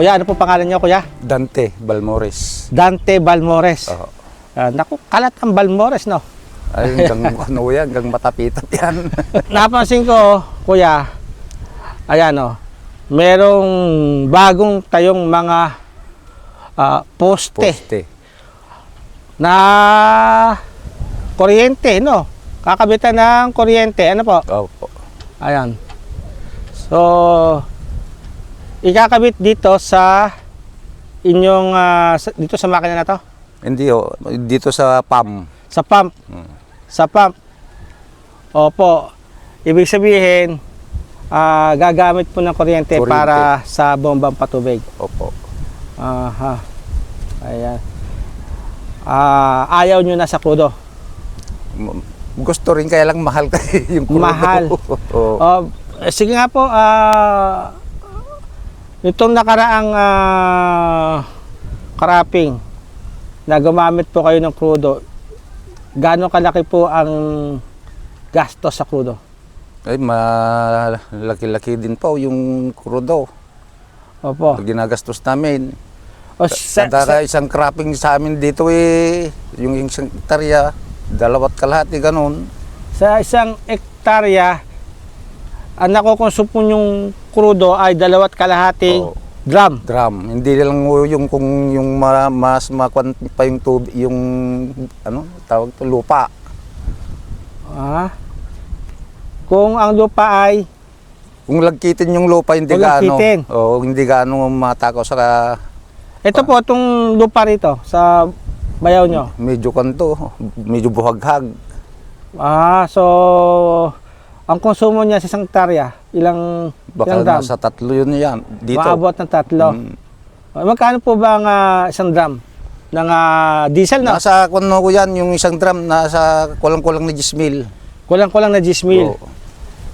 Kuya, ano po pangalan niyo, kuya? Dante Balmores. Dante Balmores. Oo. Ah, naku, kalat ang Balmores, no? Ay, hanggang ano yan, hanggang matapitat yan. Napansin ko, kuya, ayan o, merong bagong tayong mga ah, poste, Poste. na kuryente, no? Kakabitan ng kuryente, ano po? Opo. Ayan. So, ikakabit dito sa inyong, sa- dito sa makina na to? Hindi oh, dito sa PAM. Sa pump. Hmm. Sa pump. Opo. Ibig sabihin, ah, gagamit po ng kuryente, Kuryente. para sa bombang patubig. Opo. Aha. Ayan. Ah, ayaw nyo na sa kudo. Gusto rin kaya lang mahal kayo yung krudo. Mahal. Oo. Oh, eh, sige nga po, ah, itong nakaraang ah, karaping na gumamit po kayo ng crudo, gaano kalaki po ang gastos sa crudo? Ay, malaki-laki din po yung krudo. Opo. Ginagastos namin. O, sa, Kada sa- isang cropping sa amin dito eh, yung isang hektarya, dalawat kalahati ganun. sa isang ektarya, ang nakukonsume po yung crudo ay dalawat kalahating Oo. drum. Drum. Hindi lang yung kung yung ma, mas makwan pa yung tubig, yung ano, tawag to, lupa. Ah. Kung ang lupa ay Kung lagkitin yung lupa, hindi gaano. Oo, hindi gaano matakaw sa ito po itong lupa rito sa bayaw nyo. medyo kanto, medyo buhaghag. Ah, so ang konsumo niya sa isang hektarya, ilang Baka ilang drum? nasa tatlo yun yan. Dito. Maabot ng tatlo. Mm. Ah, Magkano po ba ang ah, isang drum ng ah, diesel no? Nasa kuno ko yan, yung isang drum, nasa kulang-kulang na 10 mil. Kulang-kulang na 10 mil. Oo.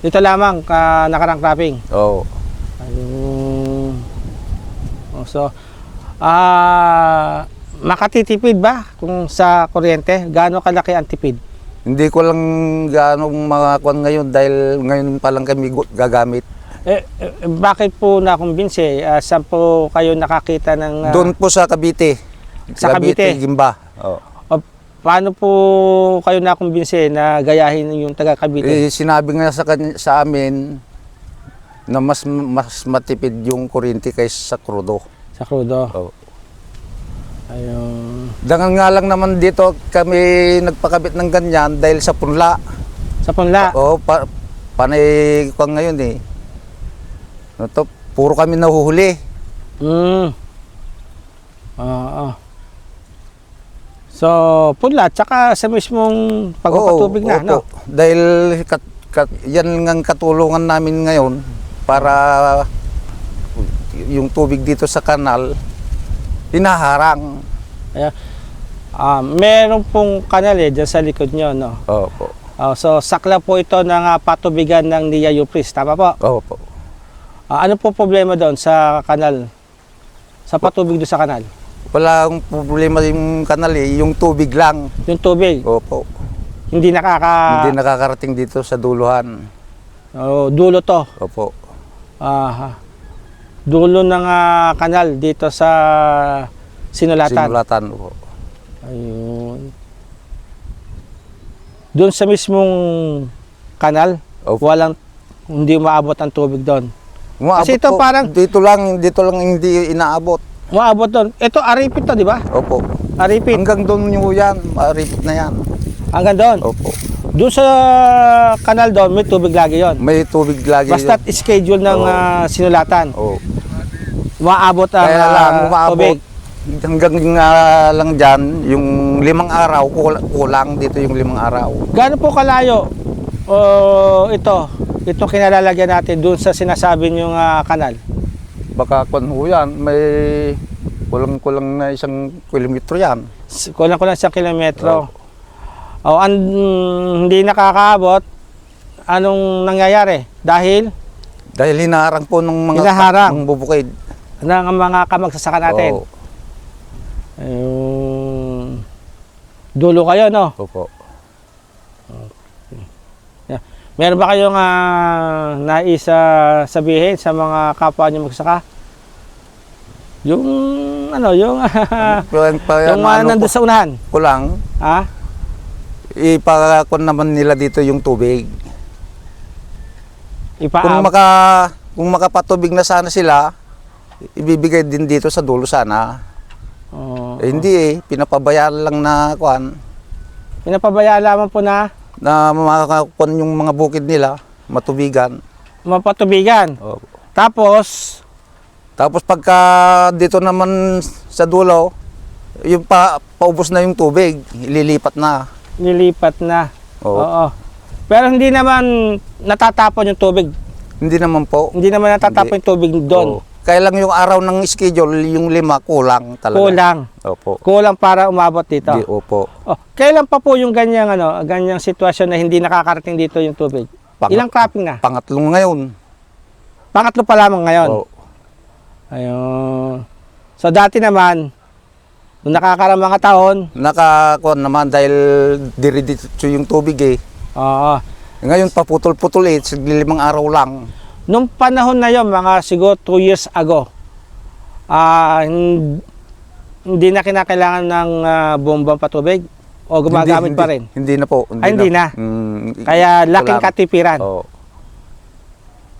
Dito lamang ka nakarang cropping. Oo. Ayun. Oh, so, ah, makatitipid ba kung sa kuryente? Gaano kalaki ang tipid? Hindi ko lang gaano makakuan ngayon dahil ngayon pa lang kami gagamit. Eh, eh, bakit po nakumbinse? Uh, saan po kayo nakakita ng... ah, Doon po sa Cavite. Sa Cavite? Gimba. Oo. o paano po kayo nakumbinse na gayahin yung taga Cavite? Eh, sinabi nga sa, sa amin na mas mas matipid yung kuryente kaysa sa krudo. sa crudo. Oo. Ayun. Dangan nga lang naman dito kami nagpakabit ng ganyan dahil sa punla. Sa punla. Oo, pa, panay ko ngayon eh. No, to, puro kami nahuhuli. Mm. Oo. So, punla, tsaka sa mismong pagpapatubig na, Oo, no? Dahil kat, kat, yan ang katulungan namin ngayon para yung tubig dito sa kanal hinaharang. Ah, meron pong kanal eh, dyan sa likod nyo, no? Opo. Ah, so, sakla po ito ng ah, patubigan ng Nia Yupris, tama po? Opo. Ah, ano po problema doon sa kanal? Sa patubig doon sa kanal? Wala akong problema yung kanal eh, yung tubig lang. Yung tubig, Opo. hindi nakaka... Hindi nakakarating dito sa duluhan. Oh, dulo to. Opo. Aha. Dulo ng ah, kanal dito sa Sinulatan. Sinulatan. Opo. Ayun. Doon sa mismong kanal, Opo. walang hindi umaabot ang tubig doon. Umaabot Kasi ito po. parang- Dito lang, dito lang hindi inaabot. Umaabot doon. Ito aripit to, di ba? Opo. Aripit. Hanggang doon yung yan, maripit na yan. Hanggang doon. Opo. Doon sa kanal doon, may tubig lagi yon. May tubig lagi. Basta schedule ng Oo. ah, sinulatan. Oo. Umaabot ang Kaya ah, lang, umaabot. tubig. Hanggang nga lang dyan, yung limang araw, kul- kulang dito yung limang araw. Gaano po kalayo o ito, itong kinalalagyan natin doon sa sinasabi niyong ah, kanal? Baka kung yan, may kulang-kulang na isang kilometro yan. Kulang-kulang sa kilometro. O, an, hindi nakakaabot, anong nangyayari? Dahil Dahil hinaharang po ng mga Hinaharang. ng bubukid. ng mga kamagsasaka natin. Oo. Ayun. Dulo kayo, no? Opo. Meron ba kayong uh, nais ah, sabihin sa mga kapwa niyo magsasaka? Yung ano, yung Yung, pa, yung ano, uh, ano nandun sa unahan. ko lang, Ha? Ipakakon naman nila dito yung tubig. Kung Ipaab. maka kung makapatubig na sana sila, ibibigay din dito sa dulo sana. Oo. Eh, hindi eh, pinapabayaan lang na kuan Pinapabayaan lamang po na na makakakon yung mga bukid nila, matubigan. mapatubigan. Oh. Tapos, Tapos pagka dito naman sa dulo, yung pa, paubos na yung tubig, ililipat na. Nilipat na. Oo. Oo. Pero hindi naman natatapon yung tubig. Hindi naman po. Hindi naman natatapon Hindi. yung tubig doon. Oo. Kaya lang yung araw ng schedule, yung lima, kulang talaga. Kulang. Opo. Kulang para umabot dito. Di, opo. Oh, kailan pa po yung ganyang ano, ganyang sitwasyon na hindi nakakarating dito yung tubig? Pang- Ilang cropping na? Pangatlong ngayon. Pangatlo pa lamang ngayon. Oo. Ayun. So dati naman, nung nakakaramang mga taon, Nakakuan naman dahil diriditso yung tubig eh. oo. Ngayon paputol-putol eh, limang araw lang. Nung panahon na yon, mga siguro 2 years ago, ah hin- hindi na kinakailangan ng ah, bombang patubig o gumagamit Hindi- pa hindi- rin. Hindi na po. Ay, hindi na. Mm, Kaya laking wala. katipiran. Oo.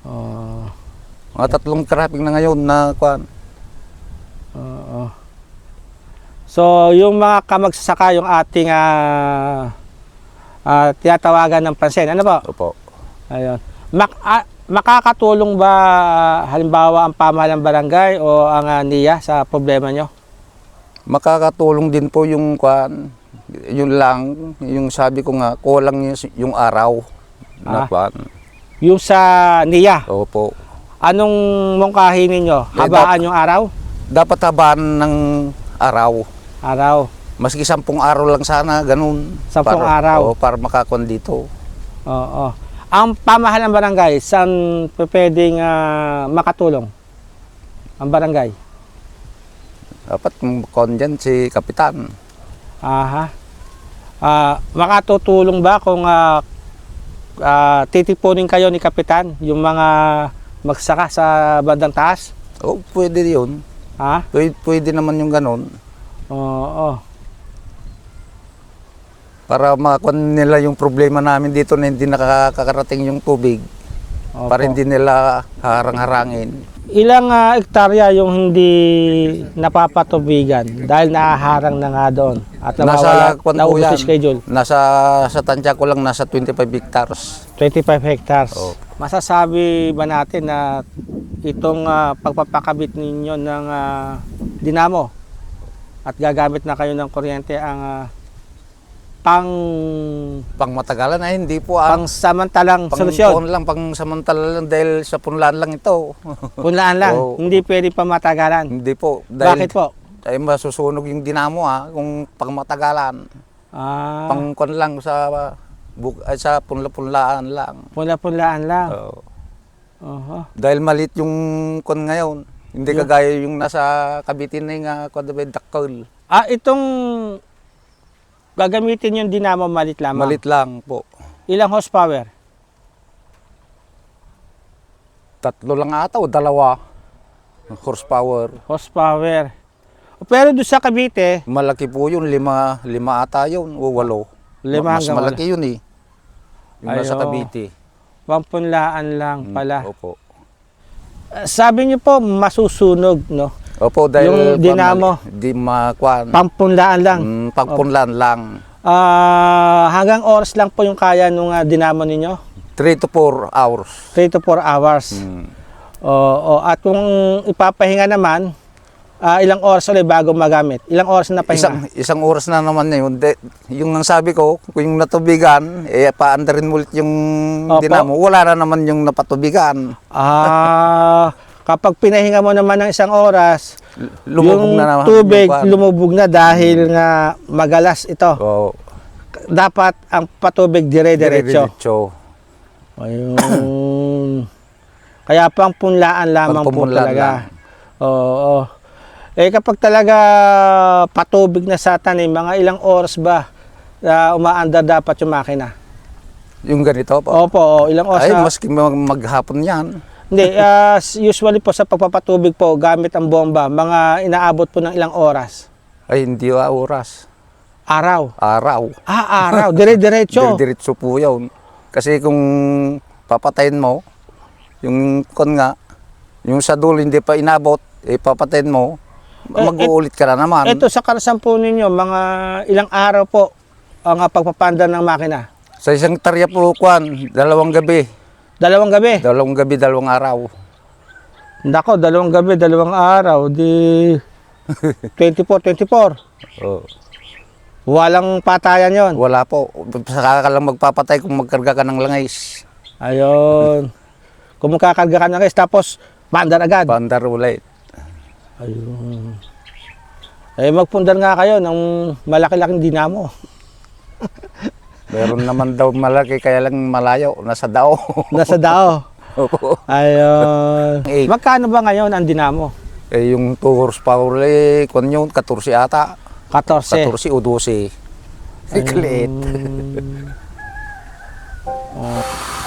Oo. Mga tatlong cropping na ngayon na kuan. Oo. So, yung mga kamagsasaka, yung ating ah, ah, tinatawagan ng pansin. Ano po? Opo. Ayun. Mak- ah, makakatulong ba halimbawa ang pamahalang barangay o ang ah, NIA sa problema nyo? Makakatulong din po yung kuan. Yun lang, yung sabi ko nga, kulang yung, yung araw na Ah. kuan. Yung sa NIA, Opo. anong mungkahi ninyo? Eh, Habaan yung araw? Dapat habaan ng araw. Araw. Maski sampung araw lang sana, ganun. Sampung Para- araw. Oo, para makakon dito. Oo. Ang pamahalang barangay, saan pwedeng ah, makatulong? Ang barangay? Dapat kon dyan si Kapitan. Aha. Ah, makatutulong ba kung ah, ah, titipunin kayo ni Kapitan yung mga magsaka sa bandang taas? Oo, pwede yun. Ha? Pwede, pwede naman yung ganun. Oo. Para makakon nila yung problema namin dito na hindi nakakarating yung tubig. Opo. Para hindi nila harang-harangin. Ilang ah, ektarya yung hindi napapatubigan dahil nahaharang na nga doon at nawawala, naubos yung schedule. Nasa sa tansya ko lang nasa 25 hectares. 25 hectares. Oo. Masasabi ba natin na itong ah, pagpapakabit ninyo ng ah, dinamo at gagamit na kayo ng kuryente ang ah, pang Pang matagalan ay hindi po ah. pang samantalang pang solusyon. puon lang, pang samantala lang dahil sa punlaan lang ito. Punlaan lang, Oo. hindi pwede pa matagalan. hindi po. Dahil Bakit po? Ay masusunog yung dinamo ha, kung pang matagalan. Ah, Pang lang sa buk ay sa punla-punlaan lang. pula-pulaan lang. Oo. Oho. Dahil malit yung kon ngayon. Hindi Yung- kagaya yung nasa Cavite na yung uh, Kodabay Dakol. Ah, itong gagamitin yung dinamo malit lamang. Malit lang po. Ilang horsepower? Tatlo lang ata o dalawa horsepower. Horsepower. Pero doon sa Cavite, Malaki po yun, lima, lima ata yun o walo. Lima Mas malaki yun eh. Yung nasa Ayo. Cavite. pampunlaan lang Mm, pala. Opo. Sabi niyo po, masusunog, no? Opo, dahil Yung dinamo. Di makwan. Pampunlaan lang. Mm, pagpunlan lang. Ah, hanggang oras lang po yung kaya nung ah, dinamo ninyo? 3 to 4 hours. 3 to 4 hours. Mm. Oo, at kung ipapahinga naman, ah, ilang oras ulit bago magamit? Ilang oras na pahinga? Isang, isang oras na naman na yun. De, yung nang sabi ko, kung yung natubigan, eh, paandarin ulit yung Opo. dinamo. Wala na naman yung napatubigan. Ah, kapag pinahinga mo naman ng isang oras, Lumubog yung na naman. tubig yung lumubog na dahil nga magalas ito. Oo. Dapat ang patubig dire-diretso. Diretso. Ayun. Kaya pang punlaan lamang po talaga. lang. Oo. Eh kapag talaga patubig na sa tanim, mga ilang oras ba na umaandar dapat yung makina? Yung ganito po. Opo, oo, ilang oras Ay, na- maski mag- maghapon yan. Hindi, ah, s- usually po sa pagpapatubig po gamit ang bomba, mga inaabot po ng ilang oras. Ay, hindi wa oras. Araw. Araw. Ah, araw. Dire-diretso. Diretso po yun. Kasi kung papatayin mo, yung kon nga, yung sa dulo hindi pa inabot, eh papatayin mo, Eh, mag-uulit ka na naman. Ito sa karasan po ninyo, mga ilang araw po ang pagpapanda ng makina. Sa isang tarya po, kwan, dalawang gabi. Dalawang gabi. Dalawang gabi, dalawang araw. Nako, dalawang gabi, dalawang araw. Di 24, 24. Oh. Walang patayan yon. Wala po. Saka ka lang magpapatay kung magkarga ka ng langis. Ayun. Kung makakarga ka ng guys, tapos pandar agad. Bandar ulit. Ayun. Eh, magpundar nga kayo ng malaki-laking dinamo. Meron naman daw malaki, kaya lang malayo. Nasa dao. Nasa dao. Ayun. Eight. Magkano ba ngayon ang dinamo? eh, yung 2 horsepower, eh, kung yun, 14 ata. 14. 14 o 12. Iklit. Oh.